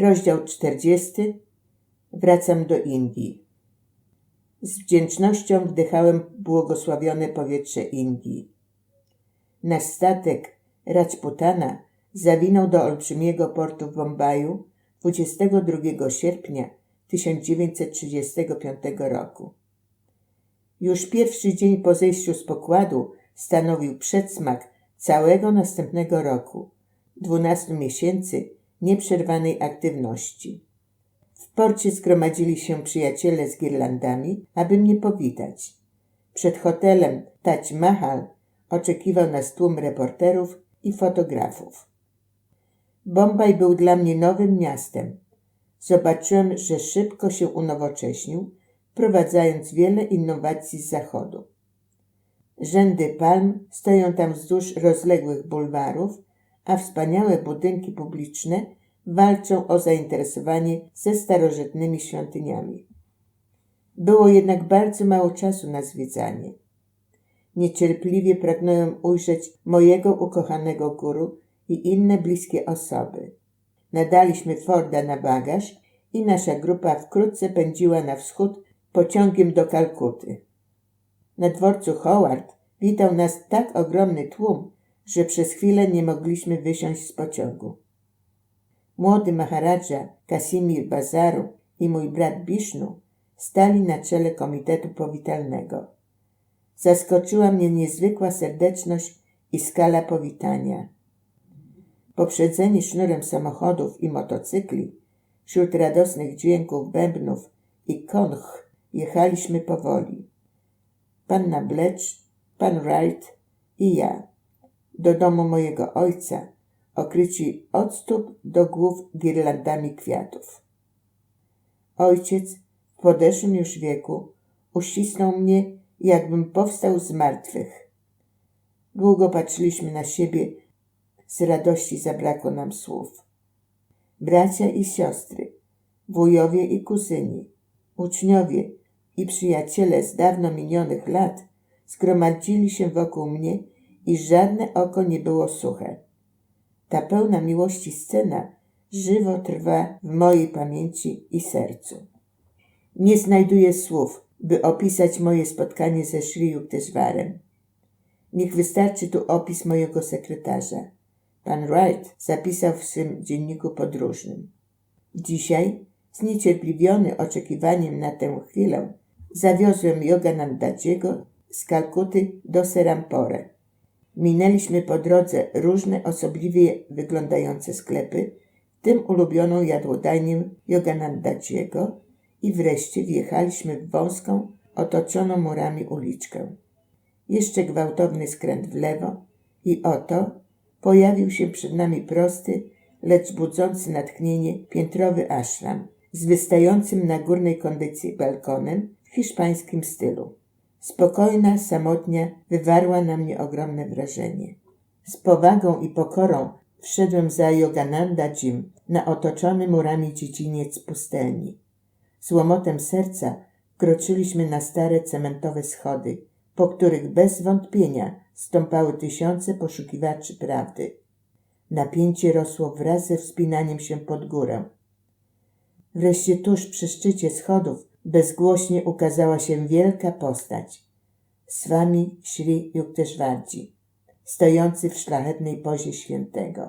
Rozdział 40. Wracam do Indii. Z wdzięcznością wdychałem błogosławione powietrze Indii. Nasz statek Rajputana zawinął do olbrzymiego portu w Bombaju 22 sierpnia 1935 roku. Już pierwszy dzień po zejściu z pokładu stanowił przedsmak całego następnego roku, 12 miesięcy nieprzerwanej aktywności. W porcie zgromadzili się przyjaciele z girlandami, aby mnie powitać. Przed hotelem Taj Mahal oczekiwał nas tłum reporterów i fotografów. Bombaj był dla mnie nowym miastem. Zobaczyłem, że szybko się unowocześnił, wprowadzając wiele innowacji z zachodu. Rzędy palm stoją tam wzdłuż rozległych bulwarów, a wspaniałe budynki publiczne walczą o zainteresowanie ze starożytnymi świątyniami. Było jednak bardzo mało czasu na zwiedzanie. Niecierpliwie pragnąłem ujrzeć mojego ukochanego guru i inne bliskie osoby. Nadaliśmy Forda na bagaż i nasza grupa wkrótce pędziła na wschód pociągiem do Kalkuty. Na dworcu Howard witał nas tak ogromny tłum, że przez chwilę nie mogliśmy wysiąść z pociągu. Młody Maharadża Kasimir Bazaru i mój brat Bishnu stali na czele komitetu powitalnego. Zaskoczyła mnie niezwykła serdeczność i skala powitania. Poprzedzeni sznurem samochodów i motocykli, wśród radosnych dźwięków bębnów i konch jechaliśmy powoli. Panna Blecz, pan Wright i ja do domu mojego ojca, okryci od stóp do głów girlandami kwiatów. Ojciec w podeszłym już wieku uścisnął mnie, jakbym powstał z martwych. Długo patrzyliśmy na siebie, z radości zabrakło nam słów. Bracia i siostry, wujowie i kuzyni, uczniowie i przyjaciele z dawno minionych lat zgromadzili się wokół mnie i żadne oko nie było suche. Ta pełna miłości scena żywo trwa w mojej pamięci i sercu. Nie znajduję słów, by opisać moje spotkanie ze Sri Yukteswarem. Niech wystarczy tu opis mojego sekretarza. Pan Wright zapisał w swym dzienniku podróżnym. Dzisiaj, zniecierpliwiony oczekiwaniem na tę chwilę, zawiozłem Yoganandadziego z Kalkuty do Serampore. Minęliśmy po drodze różne osobliwie wyglądające sklepy, tym ulubioną jadłodajnię Yoganandadziego i wreszcie wjechaliśmy w wąską, otoczoną murami uliczkę. Jeszcze gwałtowny skręt w lewo i oto pojawił się przed nami prosty, lecz budzący natchnienie piętrowy ashram z wystającym na górnej kondycji balkonem w hiszpańskim stylu. Spokojna, samotnia wywarła na mnie ogromne wrażenie. Z powagą i pokorą wszedłem za Yogananda Jim na otoczony murami dziedziniec pustelni. Z łomotem serca kroczyliśmy na stare cementowe schody, po których bez wątpienia stąpały tysiące poszukiwaczy prawdy. Napięcie rosło wraz ze wspinaniem się pod górę. Wreszcie tuż przy szczycie schodów bezgłośnie ukazała się wielka postać. Swami Śri Yukteswardzi, stojący w szlachetnej pozie świętego.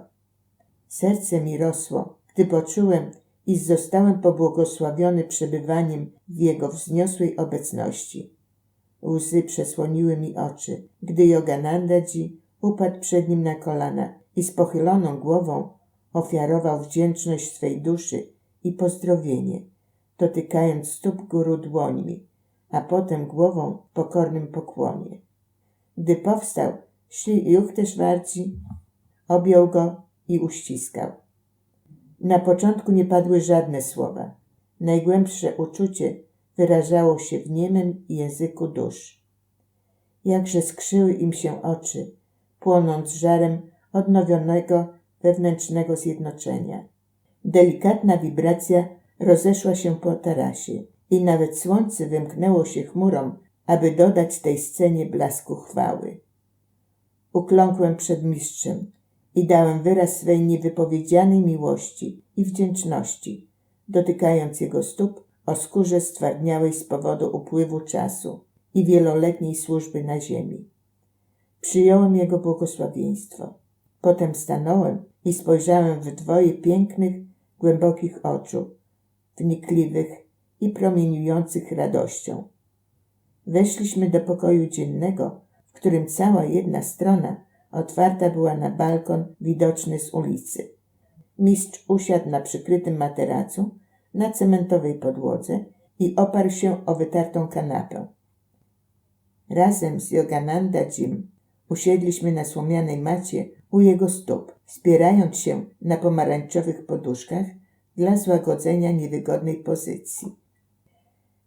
Serce mi rosło, gdy poczułem, iż zostałem pobłogosławiony przebywaniem w jego wzniosłej obecności. Łzy przesłoniły mi oczy, gdy Yoganandaji upadł przed nim na kolana i z pochyloną głową ofiarował wdzięczność swej duszy i pozdrowienie – dotykając stóp góru dłońmi, a potem głową w pokornym pokłonie. Gdy powstał, szli Juchteszwarci, objął go i uściskał. Na początku nie padły żadne słowa. Najgłębsze uczucie wyrażało się w niemym języku dusz. Jakże skrzyły im się oczy, płonąc żarem odnowionego wewnętrznego zjednoczenia. Delikatna wibracja rozeszła się po tarasie i nawet słońce wymknęło się chmurą, aby dodać tej scenie blasku chwały. Ukląkłem przed mistrzem i dałem wyraz swej niewypowiedzianej miłości i wdzięczności, dotykając jego stóp o skórze stwardniałej z powodu upływu czasu i wieloletniej służby na ziemi. Przyjąłem jego błogosławieństwo. Potem stanąłem i spojrzałem w dwoje pięknych, głębokich oczu, wnikliwych i promieniujących radością. Weszliśmy do pokoju dziennego, w którym cała jedna strona otwarta była na balkon widoczny z ulicy. Mistrz usiadł na przykrytym materacu na cementowej podłodze i oparł się o wytartą kanapę. Razem z Yogananda Jim usiedliśmy na słomianej macie u jego stóp, spierając się na pomarańczowych poduszkach dla złagodzenia niewygodnej pozycji.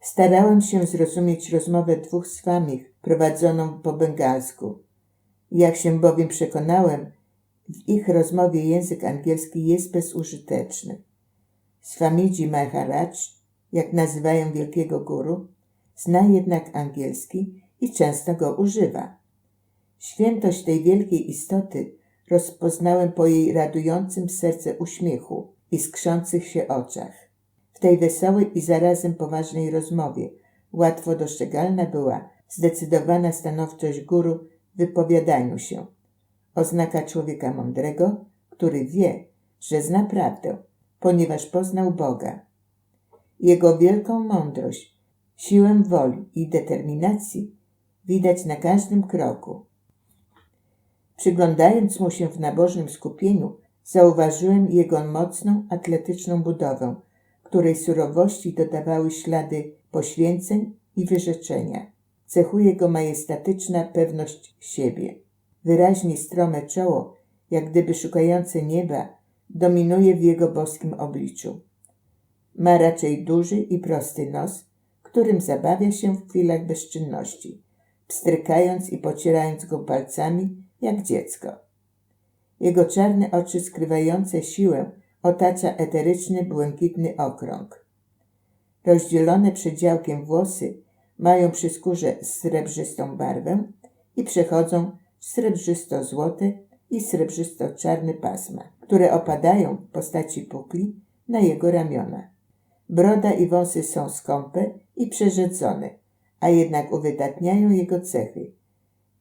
Starałem się zrozumieć rozmowę dwóch swamich prowadzoną po bengalsku. Jak się bowiem przekonałem, w ich rozmowie język angielski jest bezużyteczny. Swamidzi Maharaj, jak nazywają wielkiego guru, zna jednak angielski i często go używa. Świętość tej wielkiej istoty rozpoznałem po jej radującym serce uśmiechu i skrzących się oczach. W tej wesołej i zarazem poważnej rozmowie łatwo dostrzegalna była zdecydowana stanowczość guru w wypowiadaniu się. Oznaka człowieka mądrego, który wie, że zna prawdę, ponieważ poznał Boga. Jego wielką mądrość, siłę woli i determinacji widać na każdym kroku. Przyglądając mu się w nabożnym skupieniu, zauważyłem jego mocną, atletyczną budowę, której surowości dodawały ślady poświęceń i wyrzeczenia. Cechuje go majestatyczna pewność siebie. Wyraźnie strome czoło, jak gdyby szukające nieba, dominuje w jego boskim obliczu. Ma raczej duży i prosty nos, którym zabawia się w chwilach bezczynności, pstrykając i pocierając go palcami jak dziecko. Jego czarne oczy skrywające siłę otacza eteryczny, błękitny okrąg. Rozdzielone przedziałkiem włosy mają przy skórze srebrzystą barwę i przechodzą w srebrzysto-złote i srebrzysto-czarne pasma, które opadają w postaci pukli na jego ramiona. Broda i wąsy są skąpe i przerzedzone, a jednak uwydatniają jego cechy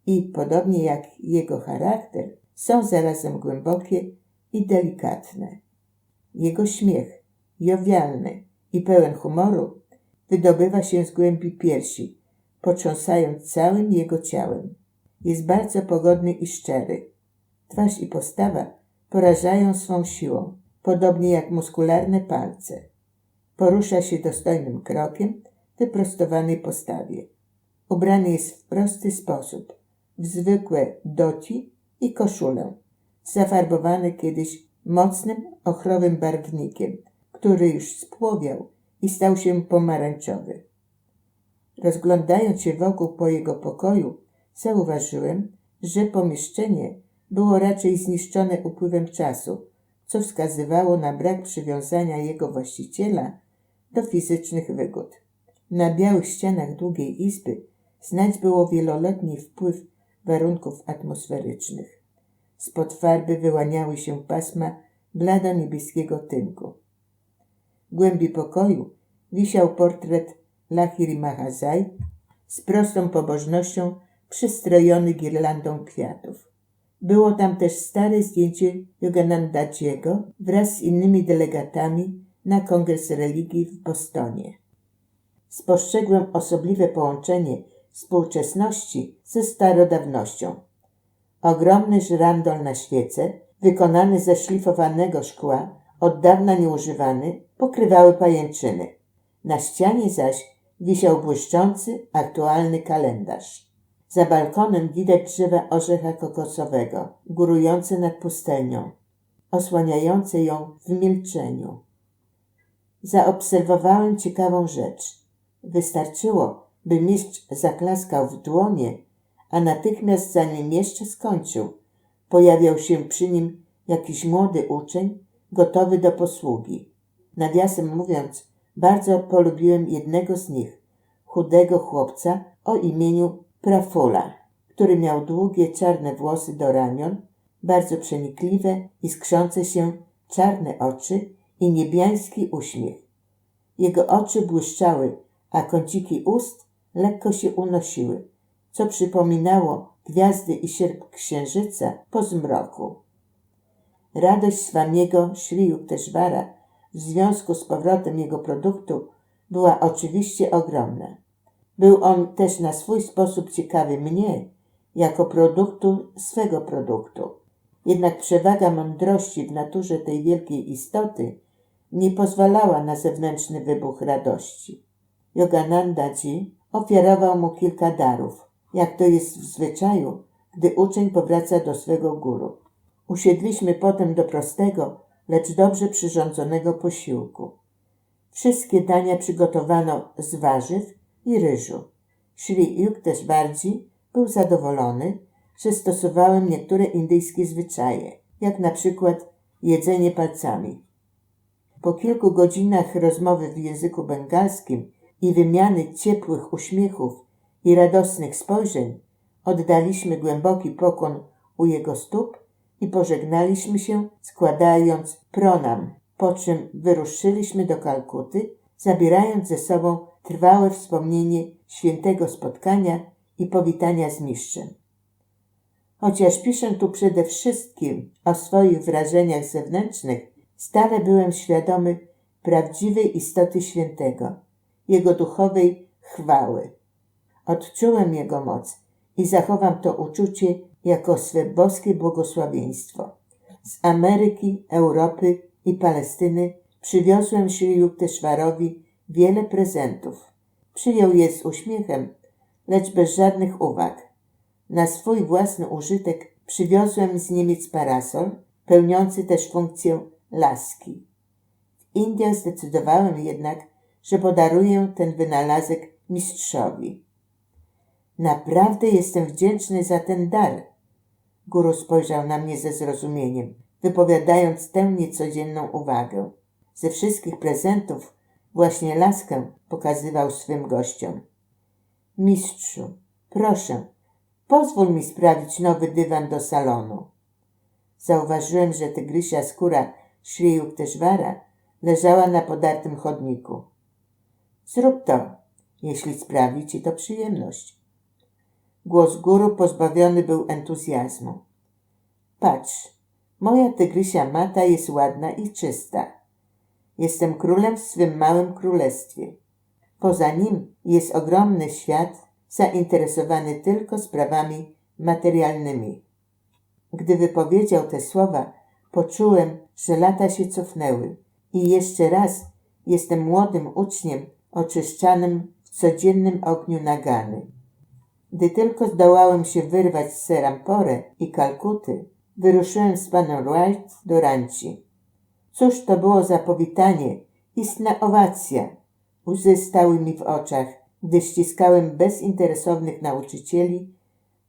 i, podobnie jak jego charakter, są zarazem głębokie i delikatne. Jego śmiech, jowialny i pełen humoru, wydobywa się z głębi piersi, potrząsając całym jego ciałem. Jest bardzo pogodny i szczery. Twarz i postawa porażają swą siłą, podobnie jak muskularne palce. Porusza się dostojnym krokiem w wyprostowanej postawie. Ubrany jest w prosty sposób, w zwykłe doci i koszulę, zafarbowany kiedyś mocnym, ochrowym barwnikiem, który już spłowiał i stał się pomarańczowy. Rozglądając się wokół po jego pokoju, zauważyłem, że pomieszczenie było raczej zniszczone upływem czasu, co wskazywało na brak przywiązania jego właściciela do fizycznych wygód. Na białych ścianach długiej izby znać było wieloletni wpływ warunków atmosferycznych. Spod farby wyłaniały się pasma blado-niebieskiego tynku. W głębi pokoju wisiał portret Lahiri Mahazaj z prostą pobożnością przystrojony girlandą kwiatów. Było tam też stare zdjęcie Yoganandadziego wraz z innymi delegatami na kongres religii w Bostonie. Spostrzegłem osobliwe połączenie współczesności ze starodawnością. Ogromny żyrandol na świece, wykonany ze szlifowanego szkła, od dawna nieużywany, pokrywały pajęczyny. Na ścianie zaś wisiał błyszczący, aktualny kalendarz. Za balkonem widać drzewa orzecha kokosowego, górujące nad pustelnią, osłaniające ją w milczeniu. Zaobserwowałem ciekawą rzecz. Wystarczyło, by mistrz zaklaskał w dłonie, a natychmiast zanim jeszcze skończył, pojawiał się przy nim jakiś młody uczeń, gotowy do posługi. Nawiasem mówiąc, bardzo polubiłem jednego z nich, chudego chłopca o imieniu Prafula, który miał długie czarne włosy do ramion, bardzo przenikliwe i skrzące się czarne oczy i niebiański uśmiech. Jego oczy błyszczały, a kąciki ust lekko się unosiły, co przypominało gwiazdy i sierp księżyca po zmroku. Radość Swamiego Szri Yukteswara w związku z powrotem jego produktu była oczywiście ogromna. Był on też na swój sposób ciekawy mnie, jako produktu swego produktu. Jednak przewaga mądrości w naturze tej wielkiej istoty nie pozwalała na zewnętrzny wybuch radości. Yogananda-ji ofiarował mu kilka darów, jak to jest w zwyczaju, gdy uczeń powraca do swego guru. Usiedliśmy potem do prostego, lecz dobrze przyrządzonego posiłku. Wszystkie dania przygotowano z warzyw i ryżu. Też bardziej był zadowolony, że stosowałem niektóre indyjskie zwyczaje, jak na przykład jedzenie palcami. Po kilku godzinach rozmowy w języku bengalskim i wymiany ciepłych uśmiechów i radosnych spojrzeń, oddaliśmy głęboki pokłon u jego stóp i pożegnaliśmy się, składając pronam, po czym wyruszyliśmy do Kalkuty, zabierając ze sobą trwałe wspomnienie świętego spotkania i powitania z mistrzem. Chociaż piszę tu przede wszystkim o swoich wrażeniach zewnętrznych, stale byłem świadomy prawdziwej istoty świętego, jego duchowej chwały. Odczułem jego moc i zachowam to uczucie jako swe boskie błogosławieństwo. Z Ameryki, Europy i Palestyny przywiozłem Sri Yukteswarowi wiele prezentów. Przyjął je z uśmiechem, lecz bez żadnych uwag. Na swój własny użytek przywiozłem z Niemiec parasol, pełniący też funkcję laski. W Indiach zdecydowałem jednak, że podaruję ten wynalazek mistrzowi. Naprawdę jestem wdzięczny za ten dar. Guru spojrzał na mnie ze zrozumieniem, wypowiadając tę niecodzienną uwagę. Ze wszystkich prezentów właśnie laskę pokazywał swym gościom. Mistrzu, proszę, pozwól mi sprawić nowy dywan do salonu. Zauważyłem, że tygrysia skóra Szri Yukteswara leżała na podartym chodniku. Zrób to, jeśli sprawi ci to przyjemność. Głos góru pozbawiony był entuzjazmu. Patrz, moja tygrysia mata jest ładna i czysta. Jestem królem w swym małym królestwie. Poza nim jest ogromny świat zainteresowany tylko sprawami materialnymi. Gdy wypowiedział te słowa, poczułem, że lata się cofnęły i jeszcze raz jestem młodym uczniem oczyszczanym w codziennym ogniu nagany. Gdy tylko zdołałem się wyrwać z Serampore i Kalkuty, wyruszyłem z panem Wright do Ranci. Cóż to było za powitanie, istna owacja. Łzy stały mi w oczach, gdy ściskałem bezinteresownych nauczycieli,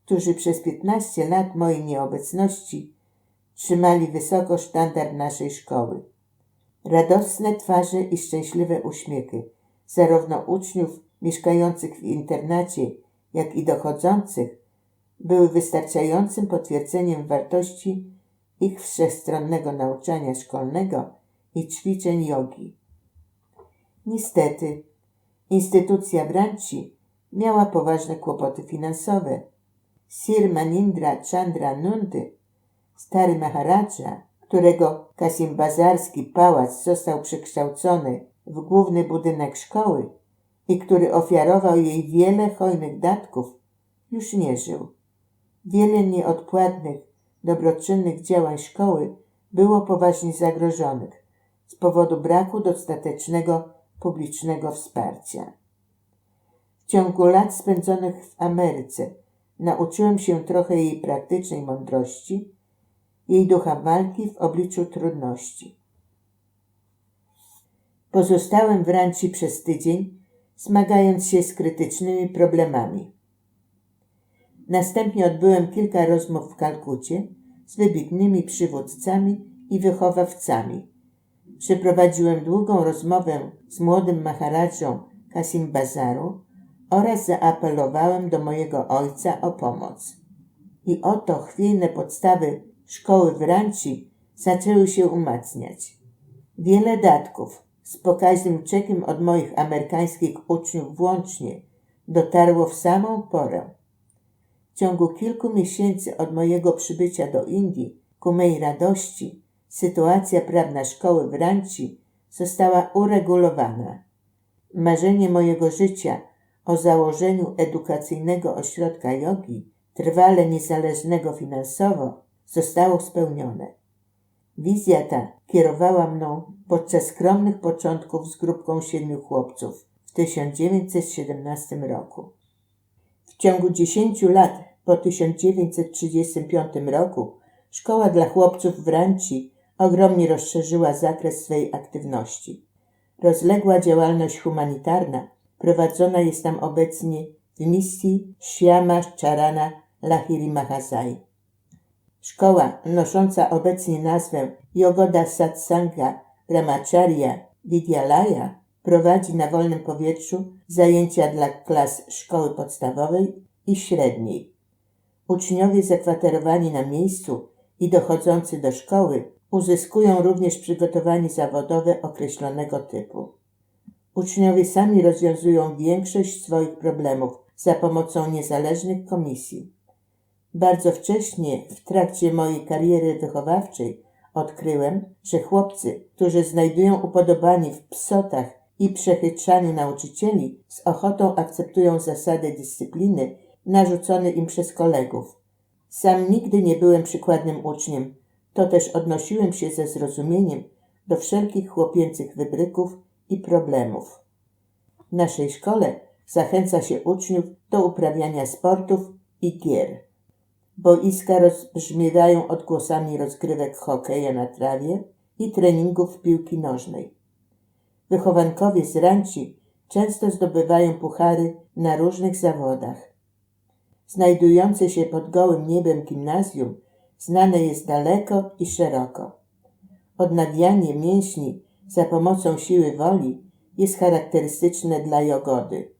którzy przez piętnaście lat mojej nieobecności trzymali wysoko sztandar naszej szkoły. Radosne twarze i szczęśliwe uśmiechy, zarówno uczniów mieszkających w internacie, jak i dochodzących, były wystarczającym potwierdzeniem wartości ich wszechstronnego nauczania szkolnego i ćwiczeń jogi. Niestety, instytucja Branci miała poważne kłopoty finansowe. Sir Manindra Chandra Nundy, stary Maharadża, którego Kasimbazarski pałac został przekształcony w główny budynek szkoły i który ofiarował jej wiele hojnych datków, już nie żył. Wiele nieodpłatnych, dobroczynnych działań szkoły było poważnie zagrożonych z powodu braku dostatecznego publicznego wsparcia. W ciągu lat spędzonych w Ameryce nauczyłem się trochę jej praktycznej mądrości, jej ducha walki w obliczu trudności. Pozostałem w ranci przez tydzień, zmagając się z krytycznymi problemami. Następnie odbyłem kilka rozmów w Kalkucie z wybitnymi przywódcami i wychowawcami. Przeprowadziłem długą rozmowę z młodym Maharadżą Kasim Bazaru oraz zaapelowałem do mojego ojca o pomoc. I oto chwiejne podstawy szkoły w Ranci zaczęły się umacniać. Wiele datków, z pokaźnym czekiem od moich amerykańskich uczniów włącznie, dotarło w samą porę. W ciągu kilku miesięcy od mojego przybycia do Indii, ku mej radości, sytuacja prawna szkoły w Ranci została uregulowana. Marzenie mojego życia o założeniu edukacyjnego ośrodka jogi, trwale niezależnego finansowo, zostało spełnione. Wizja ta kierowała mną podczas skromnych początków z grupką siedmiu chłopców w 1917 roku. W ciągu 10 lat po 1935 roku szkoła dla chłopców w Ranci ogromnie rozszerzyła zakres swej aktywności. Rozległa działalność humanitarna prowadzona jest tam obecnie w misji Shyama Charana Lahiri Mahazai. Szkoła nosząca obecnie nazwę Yogoda Satsanga Brahmacharya Vidyalaya prowadzi na wolnym powietrzu zajęcia dla klas szkoły podstawowej i średniej. Uczniowie zakwaterowani na miejscu i dochodzący do szkoły uzyskują również przygotowanie zawodowe określonego typu. Uczniowie sami rozwiązują większość swoich problemów za pomocą niezależnych komisji. Bardzo wcześnie, w trakcie mojej kariery wychowawczej, odkryłem, że chłopcy, którzy znajdują upodobanie w psotach i przechytrzaniu nauczycieli, z ochotą akceptują zasady dyscypliny narzucone im przez kolegów. Sam nigdy nie byłem przykładnym uczniem, to też odnosiłem się ze zrozumieniem do wszelkich chłopięcych wybryków i problemów. W naszej szkole zachęca się uczniów do uprawiania sportów i gier. Boiska rozbrzmiewają odgłosami rozgrywek hokeja na trawie i treningów piłki nożnej. Wychowankowie z ranci często zdobywają puchary na różnych zawodach. Znajdujące się pod gołym niebem gimnazjum znane jest daleko i szeroko. Odnawianie mięśni za pomocą siły woli jest charakterystyczne dla jogody.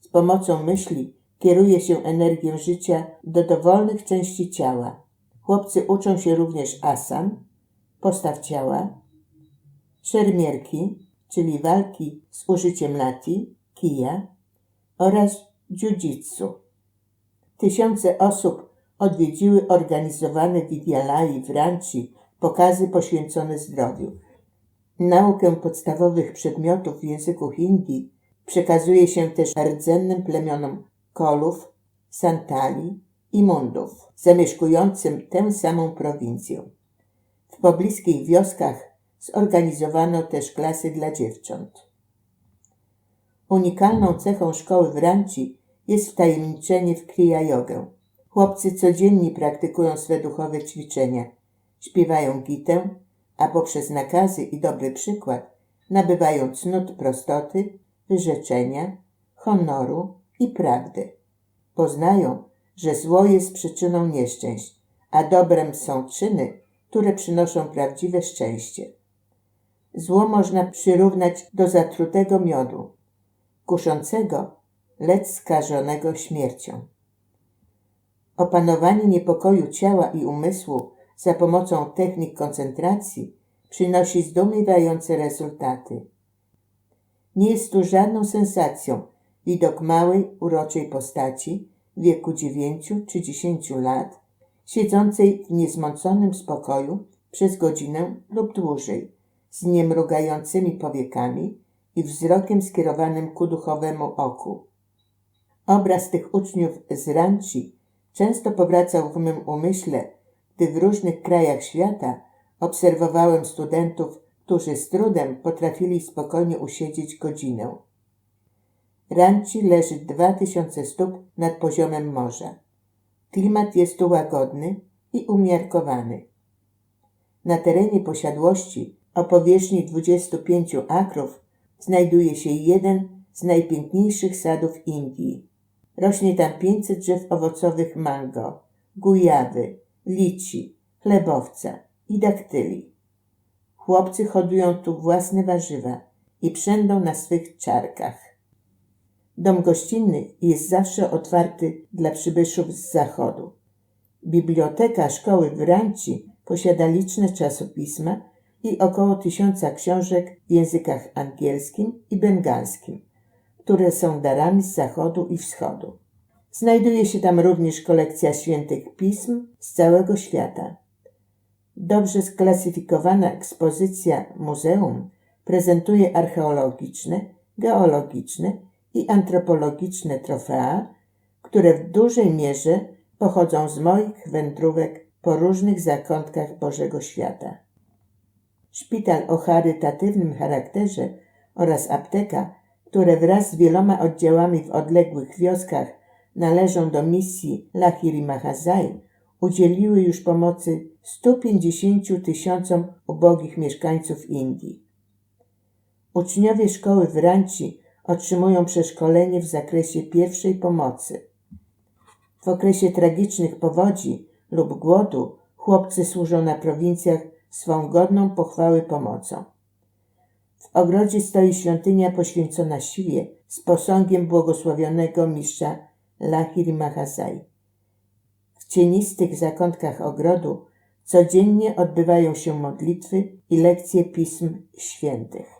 Z pomocą myśli kieruje się energię życia do dowolnych części ciała. Chłopcy uczą się również asan, postaw ciała, szermierki, czyli walki z użyciem lati, kija oraz jiu-jitsu. Tysiące osób odwiedziły organizowane w Idialai w Ranci pokazy poświęcone zdrowiu. Naukę podstawowych przedmiotów w języku hindi przekazuje się też rdzennym plemionom Kolów, Santali i Mundów, zamieszkującym tę samą prowincję. W pobliskich wioskach zorganizowano też klasy dla dziewcząt. Unikalną cechą szkoły w Ranci jest wtajemniczenie w kriya jogę. Chłopcy codziennie praktykują swe duchowe ćwiczenia, śpiewają gitę, a poprzez nakazy i dobry przykład nabywają cnót prostoty, wyrzeczenia, honoru i prawdy. Poznają, że zło jest przyczyną nieszczęść, a dobrem są czyny, które przynoszą prawdziwe szczęście. Zło można przyrównać do zatrutego miodu, kuszącego, lecz skażonego śmiercią. Opanowanie niepokoju ciała i umysłu za pomocą technik koncentracji przynosi zdumiewające rezultaty. Nie jest tu żadną sensacją widok małej, uroczej postaci w wieku dziewięciu czy dziesięciu lat, siedzącej w niezmąconym spokoju przez godzinę lub dłużej, z niemrugającymi powiekami i wzrokiem skierowanym ku duchowemu oku. Obraz tych uczniów z ranci często powracał w mym umyśle, gdy w różnych krajach świata obserwowałem studentów, którzy z trudem potrafili spokojnie usiedzieć godzinę. Ranci leży dwa tysiące stóp nad poziomem morza. Klimat jest tu łagodny i umiarkowany. Na terenie posiadłości o powierzchni 25 akrów znajduje się jeden z najpiękniejszych sadów Indii. Rośnie tam 500 drzew owocowych mango, gujawy, lici, chlebowca i daktyli. Chłopcy hodują tu własne warzywa i przędą na swych czarkach. Dom gościnny jest zawsze otwarty dla przybyszów z zachodu. Biblioteka szkoły w Ranci posiada liczne czasopisma i około tysiąca książek w językach angielskim i bengalskim, które są darami z zachodu i wschodu. Znajduje się tam również kolekcja świętych pism z całego świata. Dobrze sklasyfikowana ekspozycja muzeum prezentuje archeologiczne, geologiczne i antropologiczne trofea, które w dużej mierze pochodzą z moich wędrówek po różnych zakątkach Bożego Świata. Szpital o charytatywnym charakterze oraz apteka, które wraz z wieloma oddziałami w odległych wioskach należą do misji Lahiri Mahazai, udzieliły już pomocy 150 tysiącom ubogich mieszkańców Indii. Uczniowie szkoły w Ranci otrzymują przeszkolenie w zakresie pierwszej pomocy. W okresie tragicznych powodzi lub głodu chłopcy służą na prowincjach swą godną pochwały pomocą. W ogrodzie stoi świątynia poświęcona siłie z posągiem błogosławionego mistrza Lahiri Mahasai. W cienistych zakątkach ogrodu codziennie odbywają się modlitwy i lekcje pism świętych.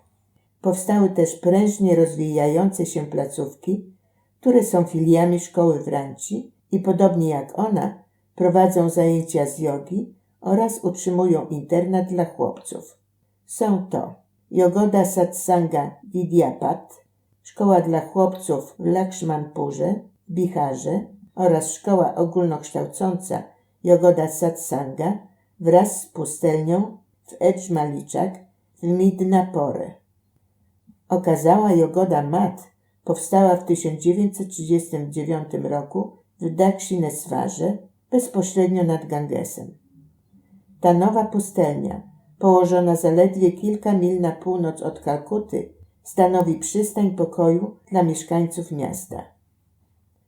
Powstały też prężnie rozwijające się placówki, które są filiami szkoły w Ranci i podobnie jak ona prowadzą zajęcia z jogi oraz utrzymują internat dla chłopców. Są to Yogoda Satsanga Vidyapat, szkoła dla chłopców w Lakshmanpurze, Biharze oraz szkoła ogólnokształcąca Yogoda Satsanga wraz z pustelnią w Eczmaliczak w Midnapore. Okazała Yogoda Mat powstała w 1939 roku w Dakshineswarze bezpośrednio nad Gangesem. Ta nowa pustelnia, położona zaledwie kilka mil na północ od Kalkuty, stanowi przystań pokoju dla mieszkańców miasta.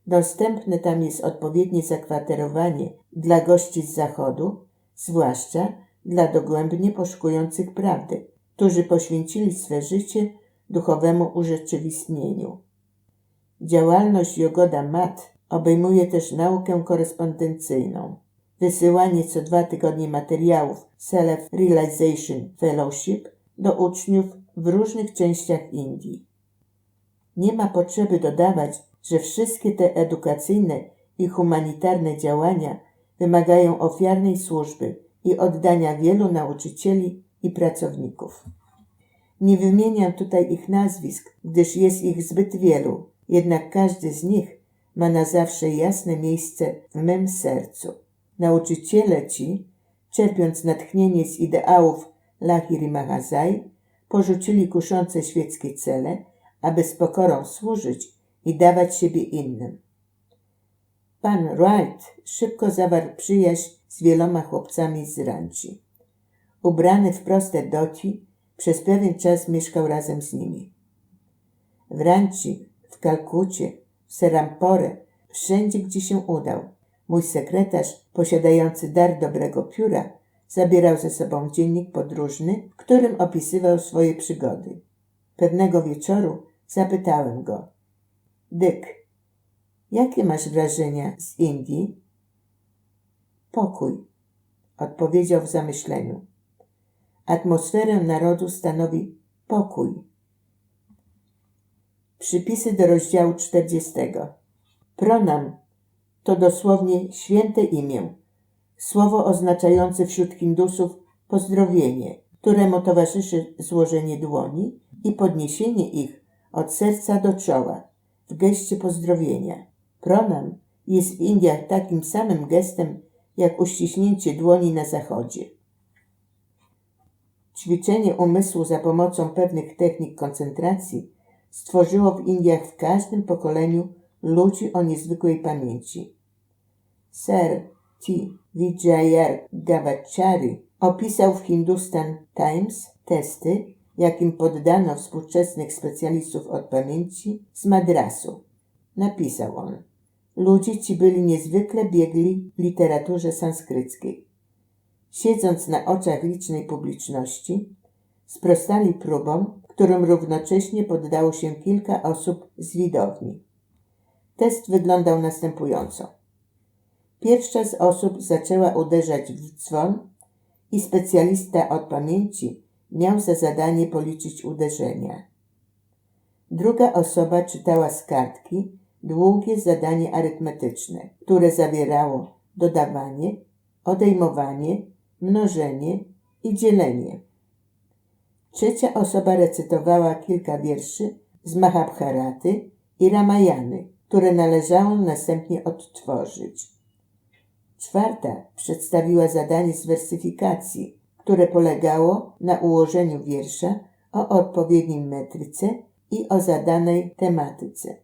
Dostępne tam jest odpowiednie zakwaterowanie dla gości z zachodu, zwłaszcza dla dogłębnie poszukujących prawdy, którzy poświęcili swe życie duchowemu urzeczywistnieniu. Działalność Jogoda Mat obejmuje też naukę korespondencyjną, wysyłanie co dwa tygodnie materiałów Self-Realization Fellowship do uczniów w różnych częściach Indii. Nie ma potrzeby dodawać, że wszystkie te edukacyjne i humanitarne działania wymagają ofiarnej służby i oddania wielu nauczycieli i pracowników. Nie wymieniam tutaj ich nazwisk, gdyż jest ich zbyt wielu, jednak każdy z nich ma na zawsze jasne miejsce w mym sercu. Nauczyciele ci, czerpiąc natchnienie z ideałów Lahiri Mahazai, porzucili kuszące świeckie cele, aby z pokorą służyć i dawać siebie innym. Pan Wright szybko zawarł przyjaźń z wieloma chłopcami z ranci. Ubrany w proste doci, przez pewien czas mieszkał razem z nimi. W ranci, w Kalkucie, w Serampore, wszędzie gdzie się udał, mój sekretarz, posiadający dar dobrego pióra, zabierał ze sobą dziennik podróżny, w którym opisywał swoje przygody. Pewnego wieczoru zapytałem go: Dyk, jakie masz wrażenia z Indii? Pokój, odpowiedział w zamyśleniu. Atmosferę narodu stanowi pokój. Przypisy do rozdziału 40. Pronam to dosłownie święte imię, słowo oznaczające wśród Hindusów pozdrowienie, któremu towarzyszy złożenie dłoni i podniesienie ich od serca do czoła w geście pozdrowienia. Pronam jest w Indiach takim samym gestem jak uściśnięcie dłoni na zachodzie. Ćwiczenie umysłu za pomocą pewnych technik koncentracji stworzyło w Indiach w każdym pokoleniu ludzi o niezwykłej pamięci. Sir T. Vijayar Gavachari opisał w Hindustan Times testy, jakim poddano współczesnych specjalistów od pamięci z Madrasu. Napisał on: Ludzie ci byli niezwykle biegli w literaturze sanskryckiej. Siedząc na oczach licznej publiczności, sprostali próbom, którym równocześnie poddało się kilka osób z widowni. Test wyglądał następująco. Pierwsza z osób zaczęła uderzać w dzwon i specjalista od pamięci miał za zadanie policzyć uderzenia. Druga osoba czytała z kartki długie zadanie arytmetyczne, które zawierało dodawanie, odejmowanie, mnożenie i dzielenie. Trzecia osoba recytowała kilka wierszy z Mahabharaty i Ramayany, które należało następnie odtworzyć. Czwarta przedstawiła zadanie z wersyfikacji, które polegało na ułożeniu wiersza o odpowiednim metryce i o zadanej tematyce,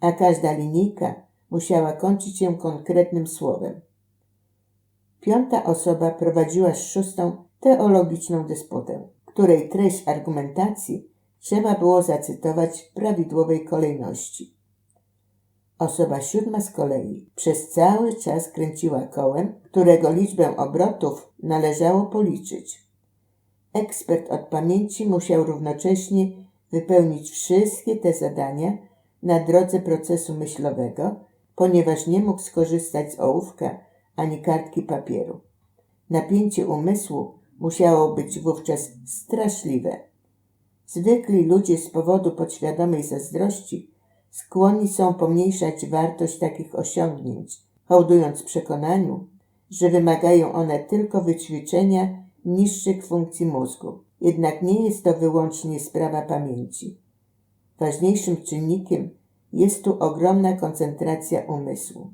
a każda linijka musiała kończyć się konkretnym słowem. Piąta osoba prowadziła z szóstą teologiczną dysputę, której treść argumentacji trzeba było zacytować w prawidłowej kolejności. Osoba siódma z kolei przez cały czas kręciła kołem, którego liczbę obrotów należało policzyć. Ekspert od pamięci musiał równocześnie wypełnić wszystkie te zadania na drodze procesu myślowego, ponieważ nie mógł skorzystać z ołówka ani kartki papieru. Napięcie umysłu musiało być wówczas straszliwe. Zwykli ludzie z powodu podświadomej zazdrości skłonni są pomniejszać wartość takich osiągnięć, hołdując przekonaniu, że wymagają one tylko wyćwiczenia niższych funkcji mózgu. Jednak nie jest to wyłącznie sprawa pamięci. Ważniejszym czynnikiem jest tu ogromna koncentracja umysłu.